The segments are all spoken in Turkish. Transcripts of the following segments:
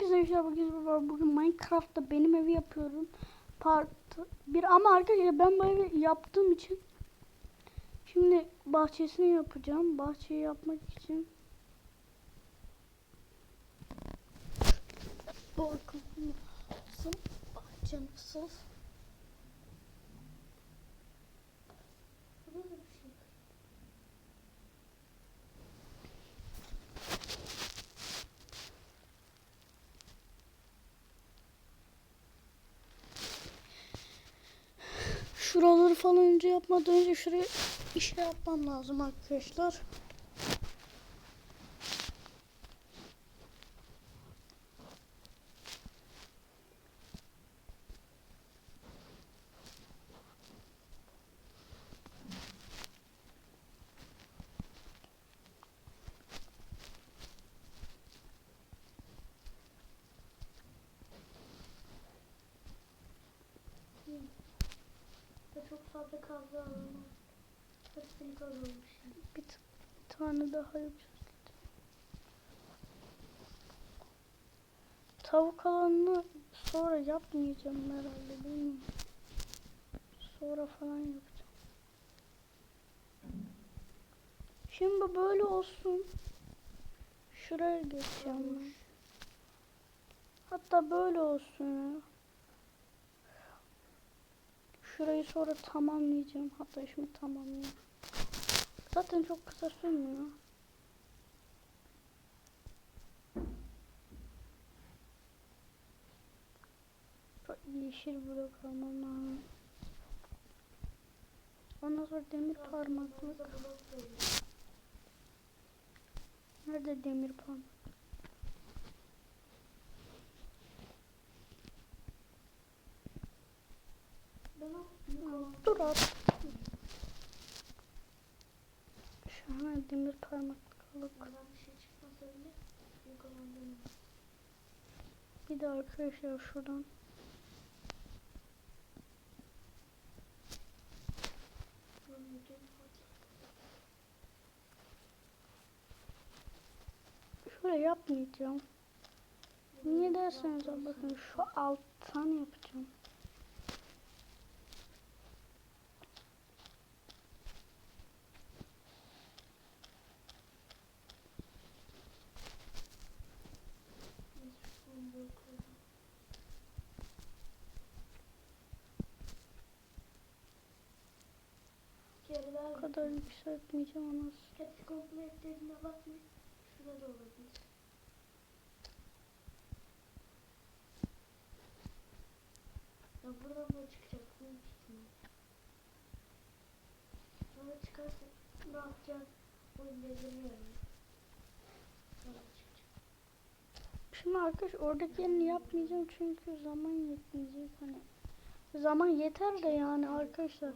Hepinize arkadaşlar bugün, bugün Minecraft'ta benim evi yapıyorum. Part bir ama arkadaşlar ben bu evi yaptığım için şimdi bahçesini yapacağım. Bahçeyi yapmak için Bakın nasıl bahçe nasıl Burada da bir şey var. Şuraları falan önce yapmadan önce şuraya bir şey yapmam lazım arkadaşlar. Ve çok fazla kazma alanı. Hepsini kazanmış. Bir, bir tane daha yapacağız. Tavuk alanını sonra yapmayacağım herhalde mi? Sonra falan yapacağım. Şimdi böyle olsun. Şuraya geçeceğim. Hatta böyle olsun ya. Şurayı sonra tamamlayacağım. Hatta şimdi tamamlayayım. Zaten çok kısa sürmüyor. Yeşil blok almam lazım. Ondan sonra demir parmaklık. Nerede demir parmak? Ben o büyük alan. Dur. Şu hemen demir parmaklık bir şey bir de arkadaşlar şuradan şöyle yapmayacağım. Niye derseniz abi bakın şu alttan yapacağım. Neyse, şunu böyle koyalım. Bir kere daha Bu kadar yükseltmeyeceğim ama Hepsi kompletlerine bakmayın. Şurada da olabilir. Ya buradan da çıkacak. Sonra çıkarsa ne yapacağız? O ilerlemiyor yani. Sonra çıkacak. Şimdi arkadaş oradakilerini yapmayacağım çünkü zaman yetmeyecek hani. Zaman yeter de yani arkadaşlar.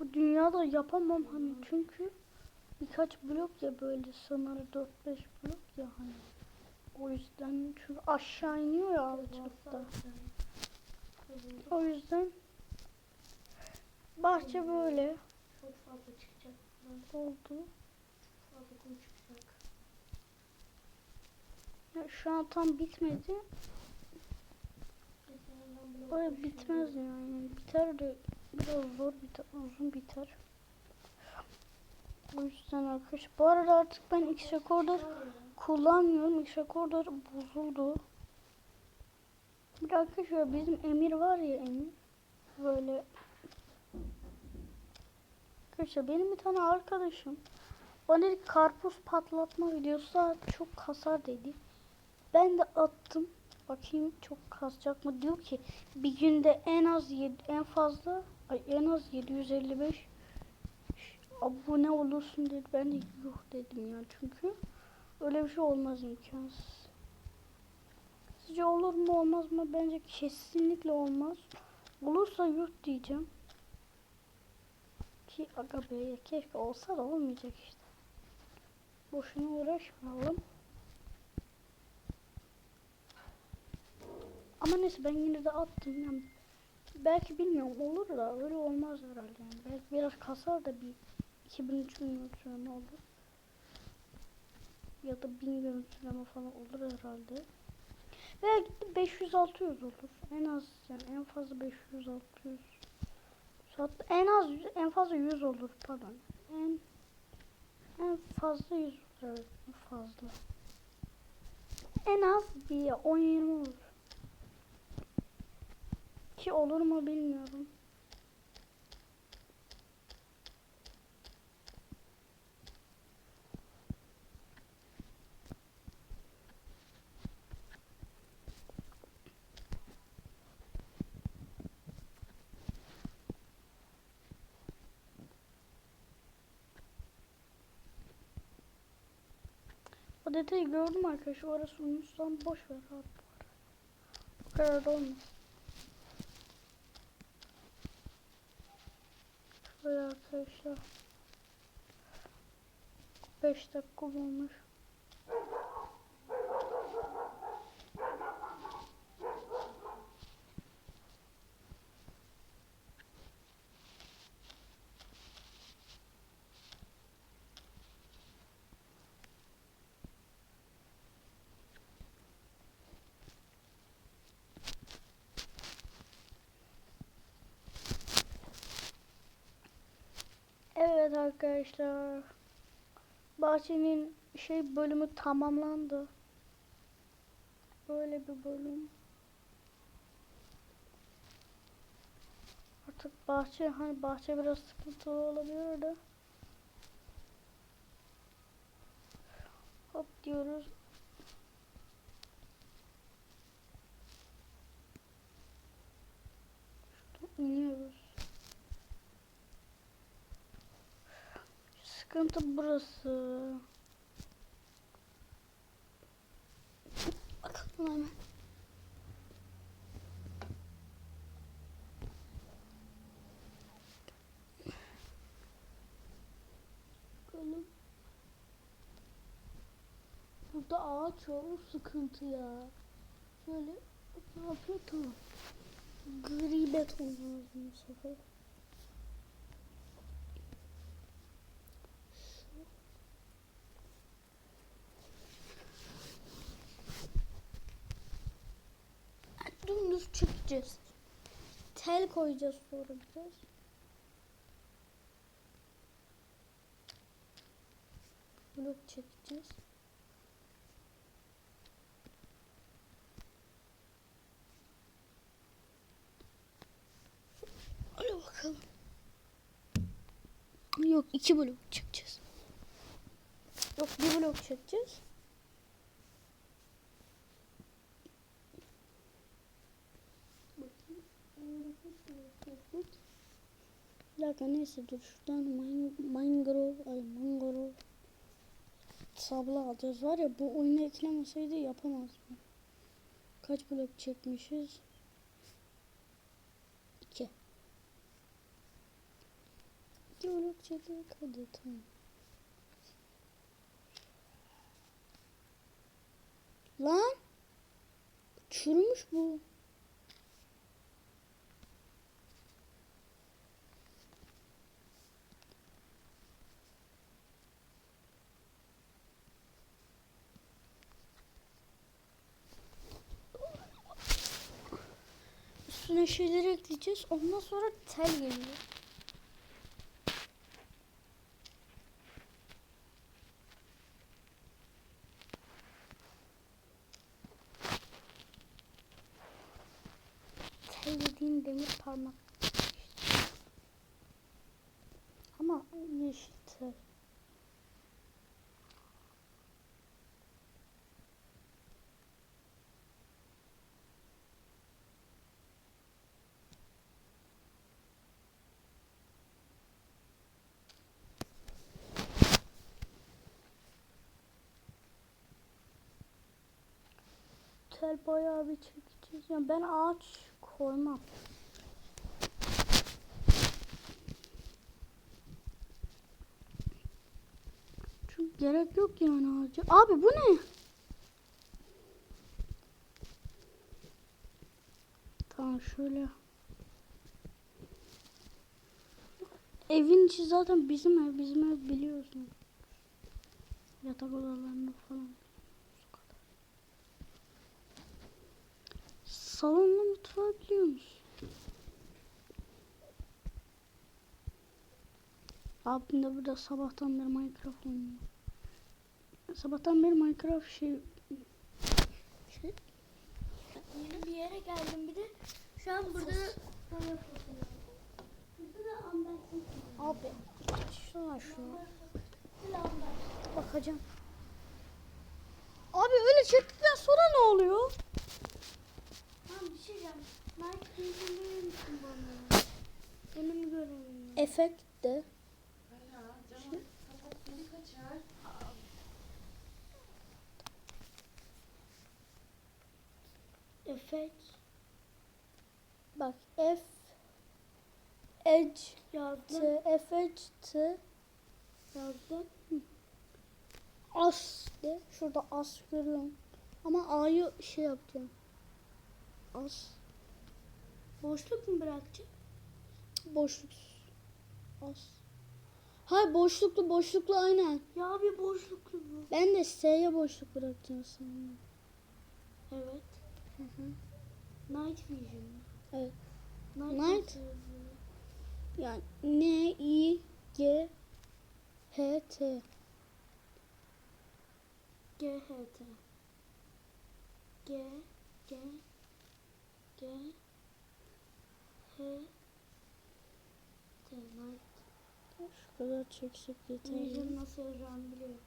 Bu dünyada yapamam hani çünkü birkaç blok ya böyle sınırı 4-5 blok ya hani. O yüzden çünkü aşağı iniyor ya alçakta. O yüzden bahçe böyle Çok fazla çıkacak. oldu. Ya şu an tam bitmedi. Mesela ben blok Öyle taşıyorum. bitmez yani. Biter de biraz zor biter, uzun biter. O yüzden arkadaş. Bu arada artık ben X Recorder kullanmıyorum. X Recorder bozuldu. Bir arkadaşlar bizim Emir var ya Emir. Böyle Arkadaşlar benim bir tane arkadaşım bana dedi karpuz patlatma videosu çok kasar dedi. Ben de attım. Bakayım çok kasacak mı? Diyor ki bir günde en az yedi, en fazla ay en az 755 abone olursun dedi. Ben de yuh dedim ya çünkü öyle bir şey olmaz imkansız. Sizce olur mu olmaz mı? Bence kesinlikle olmaz. Olursa yuh diyeceğim. Ki aga be keşke olsa da olmayacak işte. Boşuna uğraşmayalım. Ama neyse ben yine de attım. Yani belki bilmiyorum olur da öyle olmaz herhalde. Yani. Belki biraz kasar da bir 2000-3000 görüntüleme olur. Ya da 1000 görüntüleme falan olur herhalde. Veya gitti 500-600 olur. En az yani en fazla 500-600. Hatta en az en fazla 100 olur pardon. En en fazla 100 olur evet fazla. En az bir 10-20 olur. Ki olur mu bilmiyorum. O detayı gördüm arkadaşlar. Orası unutsan boş ver abi. Bu kadar da olmaz. Şöyle arkadaşlar. 5 dakika olmuş. Evet arkadaşlar. Bahçenin şey bölümü tamamlandı. Böyle bir bölüm. Artık bahçe hani bahçe biraz sıkıntılı olabilir de. Hop diyoruz. Şuradan iniyoruz. Sıkıntı burası. Bakalım hemen. Bakalım. Burada ağaç var o sıkıntı ya. Şöyle ne yapıyor tamam. Gri beton lazım bu sefer. Tel koyacağız sonra biraz. Blok çekeceğiz. Hadi bakalım. Yok iki blok çekeceğiz. Yok bir blok çekeceğiz. Dakika neyse dur şuradan man- mangrove ay mangrove sabla alacağız var ya bu oyuna eklemeseydi yapamazdım. Kaç blok çekmişiz? İki. İki blok çektik hadi tamam. Lan çürümüş bu. Üstüne şeyleri ekleyeceğiz. Ondan sonra tel geliyor. Tel dediğin demir parmak. Ama yeşil tel. Tel bayağı bir çekeceğiz. Yani ben ağaç koymam. Çünkü gerek yok yani ağaca. Abi bu ne? Tamam şöyle. Evin içi zaten bizim ev. Bizim ev biliyorsun. Yatak odalarını falan. Salonla mutfağı biliyor musun? Abim de burada sabahtan beri Minecraft oynuyor. Sabahtan beri Minecraft şey... şey Yeni bir yere geldim bir de şu an burada abi şuna şunu bakacağım. Abi öyle çektikten sonra ne oluyor? Tamam bir şey diyeceğim. Night Vision verir misin bana? Benim görevim. Efekt de. Efekt Bak F Edge yazdım. F Edge Yazdım. As de. Şurada as görüyorum. Ama A'yı şey yapacağım. As. Boşluk mu bırakacak? Boşluk. As. Hayır boşluklu boşluklu aynen. Ya bir boşluklu bu. Ben de S'ye boşluk bırakacağım sanırım. Evet. Hı hı. Night Vision. Evet. Night. Night. Yani N I G H T. G H T. G G G Şu kadar çeksek yeterli. Vision nasıl yazacağını biliyorum.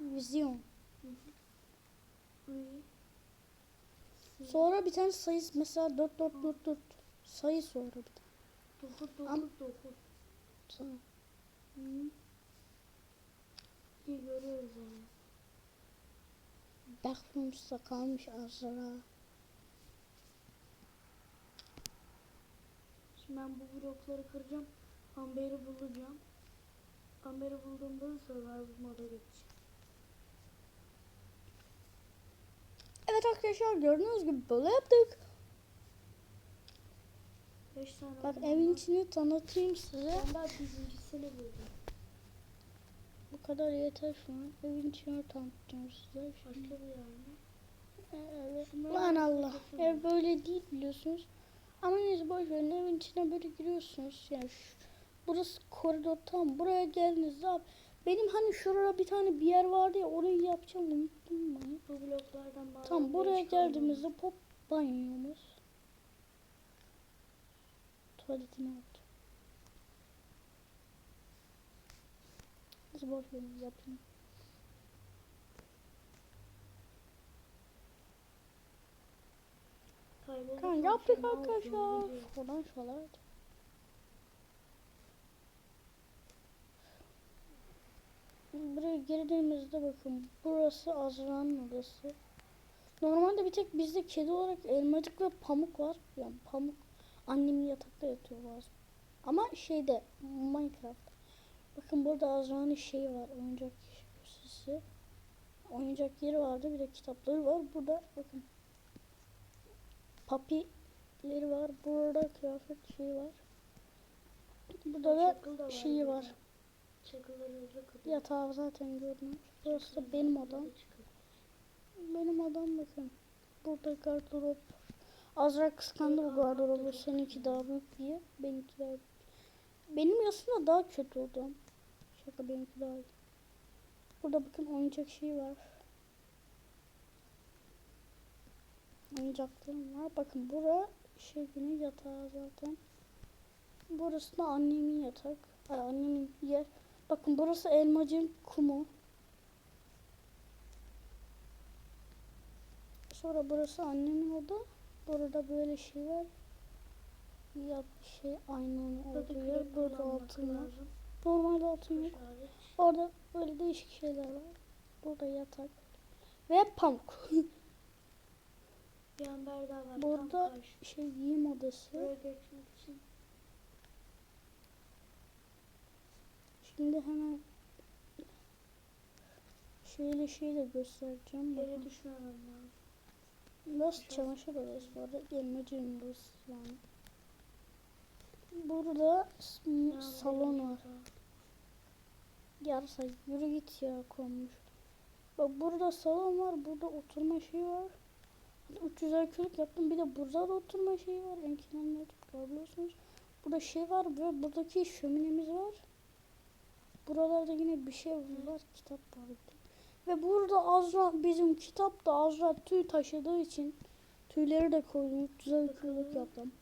Vizyon. Vi Sonra bir tane sayı mesela 4 4 4 4 sayı sonra bir tane. dokuz Am- dokuz dokuz. Tamam. Hı. İyi görüyoruz yani. Backrooms'ta kalmış Azra. Ben bu blokları kıracağım. Amber'i bulacağım. Amber'i bulduğumda da survival moda geçeceğim. Evet arkadaşlar gördüğünüz gibi böyle yaptık. 5 tane Bak evin içini tanıtayım size. Ben daha birincisini buldum. Bu kadar yeter şu an. Evin içini tanıtacağım size. Başka bir yer mi? Evet. Lan Allah. Ev böyle değil biliyorsunuz. Ama neyse boş verin. Evin içine böyle giriyorsunuz. Yani şu- burası koridor tam. Buraya geldiğinizde abi. Benim hani şurada bir tane bir yer vardı ya orayı yapacağım unuttum ben. Bu bloklardan bağlı. Tam buraya geldiğimizde pop banyomuz. Tuvaletini yaptım. Biz boş verin yapayım. Kan yaptık arkadaşlar. Şuradan şuralar. Buraya girdiğimizde bakın burası Azra'nın odası. Normalde bir tek bizde kedi olarak elmacık ve pamuk var. Yani pamuk annemin yatakta yatıyor bazen. Ama şeyde Minecraft. Bakın burada Azra'nın şeyi var. Oyuncak köşesi. Oyuncak yeri vardı. Bir de kitapları var. Burada bakın. Papileri var. Burada kıyafet şeyi var. Burada da şeyi var. Yatağı zaten gördünüz. Burası da benim odam. Benim odam bakın. Burada gardırop. Azra kıskandı bu gardırobu. Seninki daha büyük diye. Benimki daha Benim aslında daha kötü odam. Şaka benimki daha iyi. Burada bakın oyuncak şey var. Oyuncaklarım var. Bakın bura şey günü yatağı zaten. Burası da annemin yatak. Ay, annemin yer. Bakın burası elmacığın kumu. Sonra burası annemin oda. Burada böyle şey var. Ya şey aynanın olduğu yer. Burada altın var. Normalde altın yok. Orada böyle değişik şeyler var. Burada yatak. Ve pamuk. Bir amber daha var. Burada şey giyim odası. Buraya geçmek için. Şimdi hemen şeyle şeyle göstereceğim. Yere düşmemem lazım. Nasıl çamaşır odası var? Elmacığın odası yani. Burada Ya, salon var. Yarısa yürü git ya konmuş. Bak burada salon var. Burada oturma şeyi var. 300 IQ'luk yaptım. Bir de burada da oturma şeyi var. Enkinden yatıp görebiliyorsunuz. Burada şey var ve buradaki şöminemiz var. Buralarda yine bir şey var. Kitap var. Ve burada Azra bizim kitapta Azra tüy taşıdığı için tüyleri de koydum. 300 IQ'luk yaptım.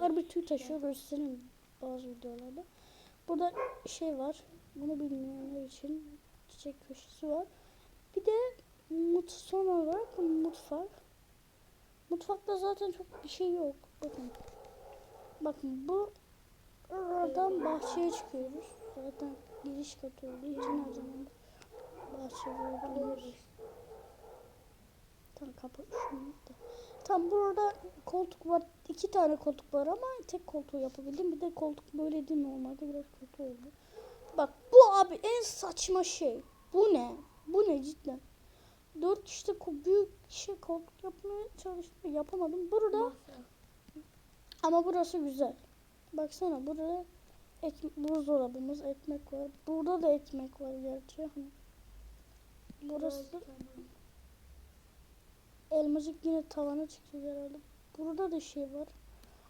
Harbi tüy taşıyor gösteririm bazı videolarda. Burada şey var. Bunu bilmeyenler için çiçek köşesi var. Bir de mut son olarak mutfak. Mutfakta zaten çok bir şey yok. Bakın. Bakın bu oradan bahçeye çıkıyoruz. Zaten giriş katı olduğu için her zaman bahçe görüyoruz. Tamam kapat şunu da. Tam burada koltuk var. iki tane koltuk var ama tek koltuğu yapabildim. Bir de koltuk böyle değil normalde biraz kötü oldu. Bak bu abi en saçma şey. Bu ne? Bu ne cidden? Dört ko- büyük şey koltuk yapmaya çalıştım. Yapamadım. Burada Masa. ama burası güzel. Baksana burada ek, buzdolabımız, ekmek var. Burada da ekmek var gerçi. Hani Burası Tamam. elmacık yine tavana çıkacak herhalde. Burada da şey var.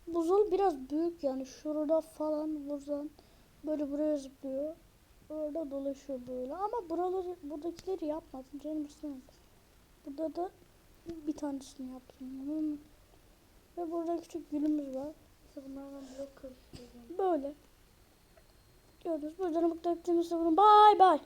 Buzdolabı biraz büyük yani. Şurada falan buradan böyle buraya zıplıyor. Orada dolaşıyor böyle. Ama buraları buradakileri yapmadım. Canım istemedi. Burada da bir tanesini yaptım. Hmm. Ve burada küçük gülümüz var. Böyle. Gördünüz. Buradan mutlu ettiğimizde bunun bay bay.